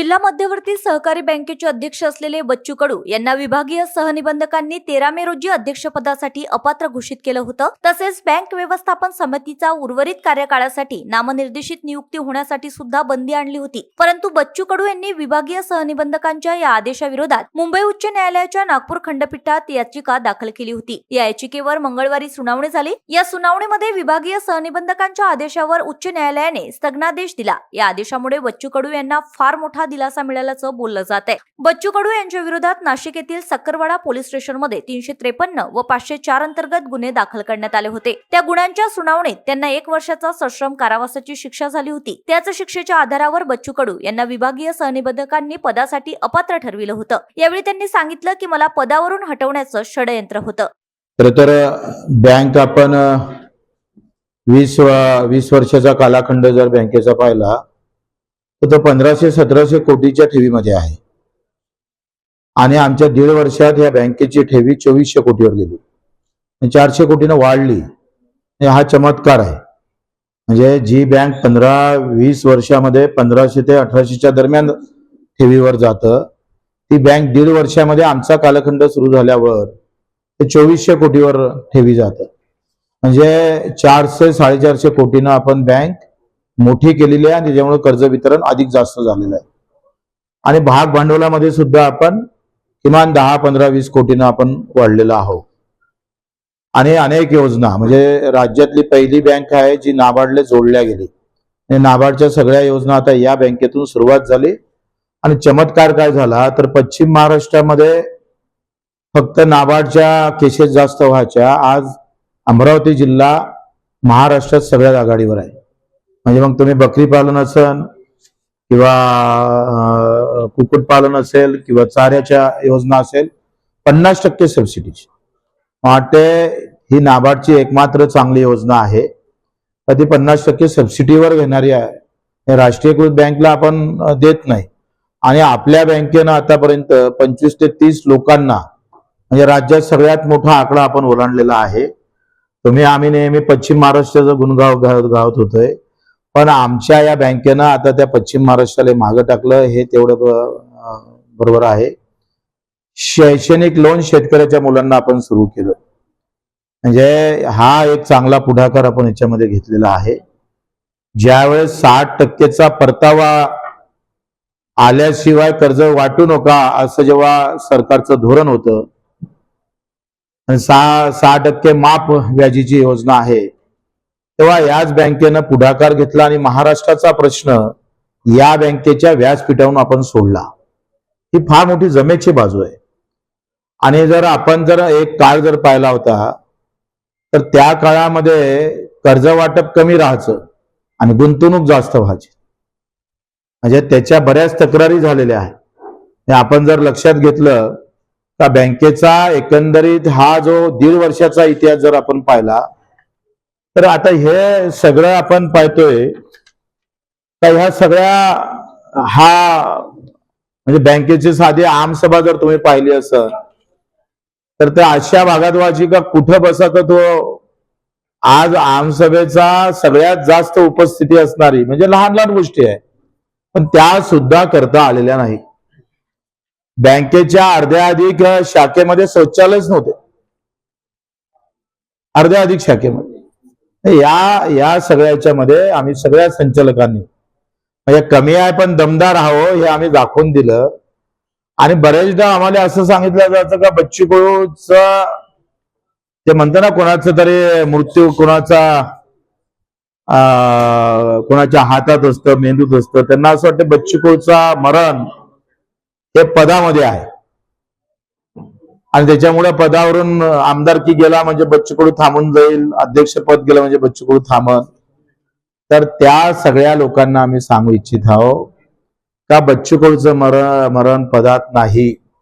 जिल्हा मध्यवर्ती सहकारी बँकेचे अध्यक्ष असलेले बच्चू कडू यांना विभागीय सहनिबंधकांनी तेरा मे रोजी अध्यक्षपदासाठी अपात्र घोषित केलं होतं. तसेच बँक व्यवस्थापन समितीचा उर्वरित कार्यकाळासाठी नामनिर्देशित नियुक्ती होण्यासाठी सुद्धा बंदी आणली होती. परंतु बच्चू कडू यांनी विभागीय सहनिबंधकांच्या या आदेशाविरोधात मुंबई उच्च न्यायालयाच्या नागपूर खंडपीठात याचिका दाखल केली होती. या याचिकेवर मंगळवारी सुनावणी झाली. या सुनावणीमध्ये विभागीय सहनिबंधकांच्या आदेशावर उच्च न्यायालयाने स्थगनादेश दिला. या आदेशामुळे बच्चू कडू यांना फार मोठा दिलासा मिळाल्याचं बोललं जात आहे. बच्चू कडू यांच्या विरोधात नाशिक येथील सक्करवाडा पोलीस स्टेशनमध्ये तीनशे त्रेपन्न व पाचशे चार अंतर्गत गुन्हे दाखल करण्यात आले होते. त्या गुन्ह्यांच्या सुनावणीत त्यांना एक वर्षाचा सश्रम कारावासाची शिक्षा झाली होती. त्याच शिक्षेच्या आधारावर बच्चू कडू यांना विभागीय सहनिबंधकांनी पदासाठी अपात्र ठरविलं होतं. यावेळी त्यांनी सांगितलं की मला पदावरून हटवण्याचं षडयंत्र होतं. तर बँक आपण वीस वीस वर्षाचा कालखंड जर बँकेचा पाहिला तर तो पंधराशे सतराशे कोटीच्या ठेवीमध्ये आहे. आणि आमच्या दीड वर्षात या बँकेची ठेवी चोवीसशे कोटीवर गेली. चारशे कोटीनं वाढली. हा चमत्कार आहे. म्हणजे जी बँक पंधरा वीस वर्षामध्ये पंधराशे ते अठराशेच्या दरम्यान ठेवीवर जातं ती बँक दीड वर्षामध्ये आमचा कालखंड सुरू झाल्यावर ते चोवीसशे कोटीवर ठेवी जातं. म्हणजे चारशे साडेचारशे कोटीनं आपण बँक मोठी केलेली आहे आणि त्याच्यामुळे कर्ज वितरण अधिक जास्त झालेलं आहे. आणि भाग भांडवलामध्ये सुद्धा आपण किमान दहा पंधरा वीस कोटीनं आपण वाढलेलो आहोत. आणि अनेक योजना म्हणजे राज्यातली पहिली बँक आहे जी नाबार्डला जोडल्या गेली. आणि नाबार्डच्या सगळ्या योजना आता या बँकेतून सुरुवात झाली. आणि चमत्कार काय झाला तर पश्चिम महाराष्ट्रामध्ये फक्त नाबार्डच्या केसेस जास्त व्हायच्या. आज अमरावती जिल्हा महाराष्ट्रात सगळ्यात आघाडीवर आहे. म्हणजे मग तुम्ही बकरी पालन असन किंवा अं, कुक्कुटपालन असेल किंवा चाऱ्याच्या योजना असेल पन्नास टक्के सबसिडीची वाटते ही नाबार्डची एकमात्र चांगली योजना आहे. तर ती पन्नास टक्के सबसिडीवर घेणारी आहे. राष्ट्रीयकृत बँकला आपण देत नाही. आणि आपल्या बँकेनं आतापर्यंत पंचवीस ते तीस लोकांना म्हणजे राज्यात सगळ्यात मोठा आकडा आपण ओलांडलेला आहे. तुम्ही आम्ही नेहमी पश्चिम महाराष्ट्राचं गुणगाव गावत होतोय. पण आमच्या या बँकेनं आता त्या पश्चिम महाराष्ट्राला मागं टाकलं हे तेवढं बरोबर आहे. शैक्षणिक लोन शेतकऱ्याच्या मुलांना आपण सुरू केलं. म्हणजे हा एक चांगला पुढाकार आपण याच्यामध्ये घेतलेला आहे. ज्यावेळेस साठ टक्केचा परतावा आल्याशिवाय कर्ज वाटू नका असं जेव्हा सरकारचं धोरण होतं आणि सहा सहा टक्के माफ व्याजीची योजना आहे तेव्हा याच बँकेनं पुढाकार घेतला आणि महाराष्ट्राचा प्रश्न या बँकेच्या व्यासपीठावरून आपण सोडला. ही फार मोठी जमेची बाजू आहे. आणि जर आपण जर एक काळ जर पाहिला होता तर त्या काळामध्ये कर्ज वाटप कमी राहायचं आणि गुंतवणूक जास्त व्हायची. म्हणजे त्याच्या बऱ्याच तक्रारी झालेल्या आहेत. हे आपण जर लक्षात घेतलं तर बँकेचा एकंदरीत हा जो दीड वर्षाचा इतिहास जर आपण पाहिला तर आता हे सगळं आपण पाहतोय. का ह्या सगळ्या हा म्हणजे बँकेची साधी आमसभा जर तुम्ही पाहिली असेल तर त्या अशा भागात व्हायची का कुठं बसत तो आज आमसभेचा सगळ्यात जास्त उपस्थिती असणारी म्हणजे लहान लहान गोष्टी आहे पण त्या सुद्धा करता आलेल्या नाही. बँकेच्या अर्ध्या अधिक शाखेमध्ये शौचालयच नव्हते. अर्ध्या अधिक शाखेमध्ये. या या सगळ्या याच्यामध्ये आम्ही सगळ्या संचालकांनी म्हणजे कमी आहे पण दमदार हवं हे आम्ही दाखवून दिलं. आणि बरेचदा आम्हाला असं सांगितलं जातं का बच्ची कडूच ते म्हणतं ना कोणाचं तरी मृत्यू कोणाचा कोणाच्या हातात असतं मेंदूत असतं त्यांना असं वाटतं बच्ची कडूचा मरण हे पदामध्ये आहे. आणि त्याच्यामुळे पदावरून आमदारकी गेला म्हणजे बच्चू कडू थांबून जाईल अध्यक्षपद गेलं म्हणजे बच्चू कडू थांबन. तर त्या सगळ्या लोकांना आम्ही सांगू इच्छित आहोत का बच्चू कडूचं मरण मरण पदात नाही.